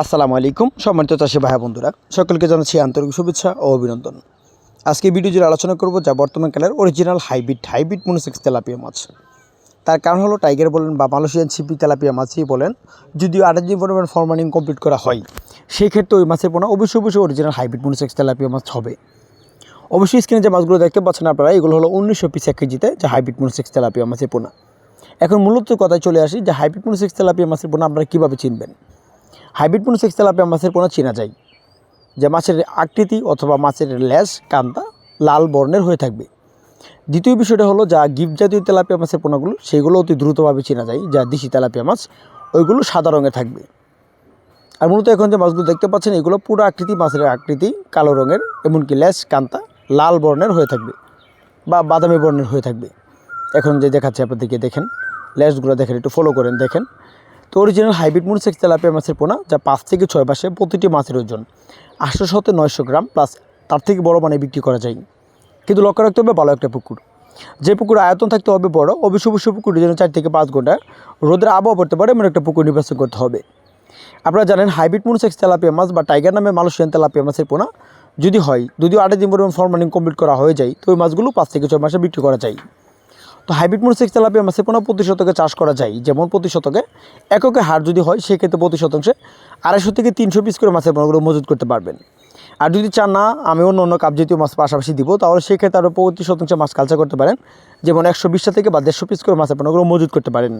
আসসালামু আলাইকুম, সম্মানিত চাষি ভাই বন্ধুরা। সকলকে জানাচ্ছি আন্তরিক শুভেচ্ছা ও অভিনন্দন। আজকে ভিডিও জুড়ে আলোচনা করব যা বর্তমানকালের original hybrid hybrid monosex tilapia মাছ। তার কারণ হলো টাইগার বলেন বা মালয়েশিয়ান ছিপি তেলাপিয়া মাছই বলেন, যদিও আঠাশ দিন পরিমাণ ফরমানিং কমপ্লিট করা হয়। সেই ক্ষেত্রে ওই মাছের পোনা অবশ্যই অবশ্যই অরিজিনাল হাইব্রিড মনোসেক্স তেলাপিয়া মাছ হবে। অবশ্যই স্ক্রিনে যে মাছগুলো দেখতে পাচ্ছেন আপনারা, এগুলো হলো উনিশশো পিস এক কেজিতে যে হাইব্রিড মনোসেক্স তেলাপিয়া মাছের পোনা। এখন মূলত কথায় চলে আসি যে হাইব্রিড মনোসেক্স তেলাপিয়া মাছের পোনা আপনারা কীভাবে চিনবেন? হাইব্রিড মনোসেক্স তেলাপিয়া মাছের পোনা চেনা যায় যে মাছের আকৃতি অথবা মাছের ল্যাস কান্তা লাল বর্ণের হয়ে থাকবে। দ্বিতীয় বিষয়টা হলো, যা গিফট জাতীয় তেলাপিয়া মাছের পোনাগুলো সেগুলো অতি দ্রুতভাবে চেনা যায় যা দেশি তেলাপিয়া মাছ, ওইগুলো সাদা রঙের থাকবে। আর মূলত এখন যে মাছগুলো দেখতে পাচ্ছেন, এগুলো পুরো আকৃতি মাছের আকৃতি, কালো রঙের, এমনকি ল্যাস কান্তা লাল বর্ণের হয়ে থাকবে বা বাদামি বর্ণের হয়ে থাকবে। এখন যে দেখাচ্ছে, আপনাদেরকে দেখেন ল্যাসগুলো দেখেন, একটু ফলো করেন, দেখেন। তো অরিজিনাল হাইব্রিড মুনসেক্স তেলাপিয়া মাছের পোনা, যা পাঁচ থেকে ছয় মাসে প্রতিটি মাছের ওজন আটশো হতে নয়শো গ্রাম প্লাস তার থেকে বড় মানে বিক্রি করা যায়। কিন্তু লক্ষ্য রাখতে হবে, ভালো একটা পুকুর। যে পুকুর আয়তন থাকতে হবে বড়, অবশ্য অবশ্যই পুকুরের জন্য চার থেকে পাঁচ ঘণ্টা রোদের আবহাওয়া পড়তে পারে, এমন একটা পুকুর নির্বাচন করতে হবে। আপনারা জানেন হাইব্রিড মুনসেক্স তেলাপিয়া মাছ বা টাইগার নামে মালয়েশিয়ান তেলাপিয়া মাছের পোনা, যদি হয়, যদিও আট দিন পরিমাণ ফরমালিং কমপ্লিট করা হয়ে যায়, তো ওই মাছগুলো পাঁচ থেকে ছয় মাসে বিক্রি করা যায়। তো হাইব্রিড মুনসেক্স তেলাপিয়া মাছের পোনা প্রতি শতকে চাষ করা যায়, যেমন প্রতি শতকে। এককে হার যদি হয়, সেক্ষেত্রে প্রতি শতাংশে আড়াইশো থেকে তিনশো পিস করে মাছের পোনাগুলো মজুত করতে পারবেন। আর যদি চান না আমি অন্য অন্য কাপ জাতীয় মাছ পাশাপাশি দিব, তাহলে সেক্ষেত্রে আরও প্রতি শতাংশে মাছ কালচার করতে পারেন, যেমন একশো বিশটা থেকে বা দেড়শো পিস করে মাছের পোনাগুলো মজুত করতে পারেন।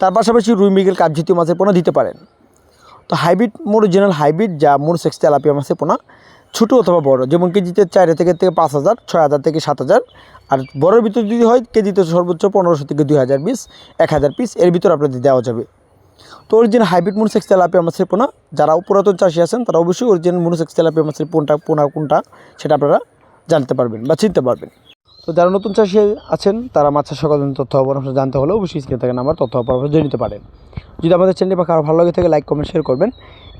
তার পাশাপাশি রুই মৃগেল কাপ জাতীয় মাছের পোনা দিতে পারেন। তো হাইব্রিড অরিজিনাল হাইব্রিড, যা মোরসেক্স তেলাপিয়া মাছের পোনা ছোটো অথবা বড়? যেমন কেজিতে চার থেকে থেকে পাঁচ হাজার, ছয় হাজার থেকে সাত হাজার। আর বড়োর ভিতরে যদি হয়, কেজিতে সর্বোচ্চ পনেরোশো থেকে দুই হাজার পিস এক হাজার পিস এর ভিতরে আপনাদের দেওয়া যাবে। তো অরিজিন হাইব্রিড মুনুসেক্স তেলাপি আমার মাছের পোনা, যারা পুরাতন চাষি আছেন, তারা অবশ্যই অরিজিনাল মনোসেক্স তেলাপিয়া মাছের পোনটা, পোনা কোনটা, সেটা আপনারা জানতে পারবেন বা চিনতে পারবেন। তো যারা নতুন চাষি আছেন, তারা মাছ চাষ সকল তথ্য পরামর্শ জানতে হলেও অবশ্যই স্ক্রিনে থাকেন নাম্বার তথ্য পরামর্শ জেনে নিতে পারেন। যদি আমাদের চ্যানেলটি বা ভালো লাগে থাকে, লাইক, কমেন্ট শেয়ার করবেন।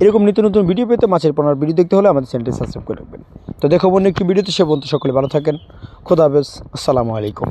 এরকম নিত্য নতুন ভিডিও পেতে মাছের পোনার ভিডিও দেখতে হলে আমাদের চ্যানেলটি সাবস্ক্রাইব করে রাখবেন। তো দেখো অন্য একটি ভিডিওতে সে বন্ধু সকলে ভালো থাকেন। খোদা হাফেজ। আসসালামু আলাইকুম।